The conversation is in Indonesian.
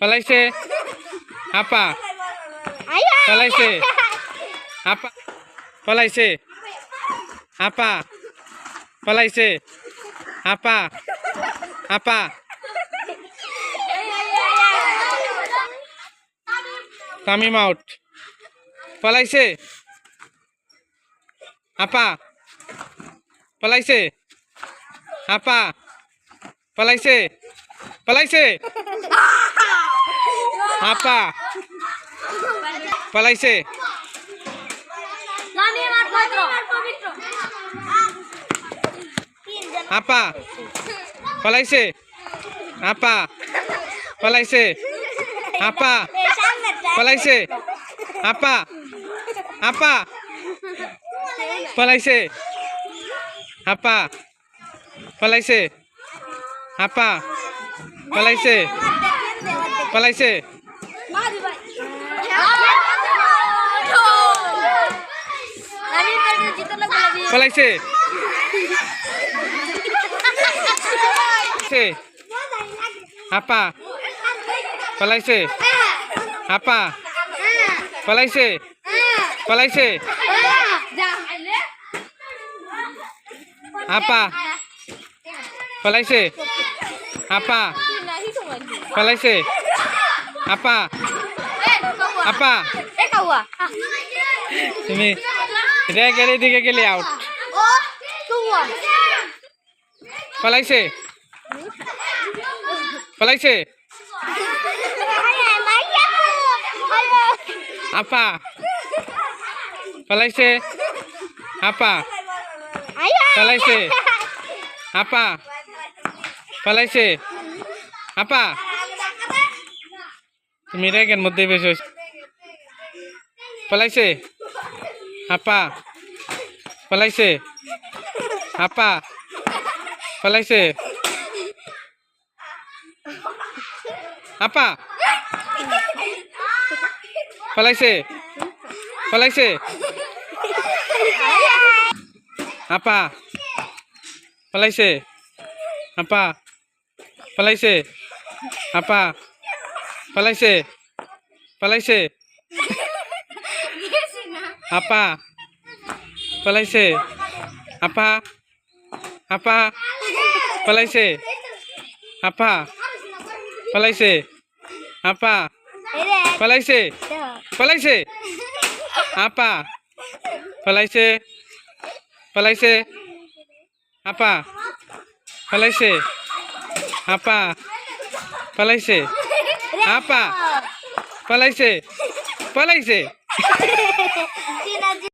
পালাইছে আপা পালাইছে আপা পালাইছে আপা পালাইছে আপা আপা তামিম আউট পালাইছে আপা পালাইছে আপা পালাইছে पलाई से आपा पलाइसे आपा पलाइसे आपा से आपा पलाइसे आपा आपा पलाइसे आपा से आपा Palaise. Palaise. Palaise. Palaise. Apa? Palaise. Apa? Palaise. Palaise. Apa? Apa? Palese. Apa? Eh, Apa? Eh, kawa. Dia tiga out. Oh, Apa? Palese. Eh. Apa? Eh. Apa? Eh. Apa? Palaise. Apa? Apa? Apa? Apa? তুমি রেগের মধ্যে বেশি পলাইছে আপা পলাইছে আপা পলাইছে আপা পলাইছে পলাইছে আপা পলাইছে আপা পলাইছে আপা Palaise. Palaise. Apa? Palaise. Apa? Apa? Palaise. Apa? Palaise. Apa? Palaise. Palaise. Apa? Palaise. Palaise. Apa? Palaise. Apa? Palaise. Apa? Palaise. Apa? Apa? Apa? Palaise. আপা পালাইছে পালাইছে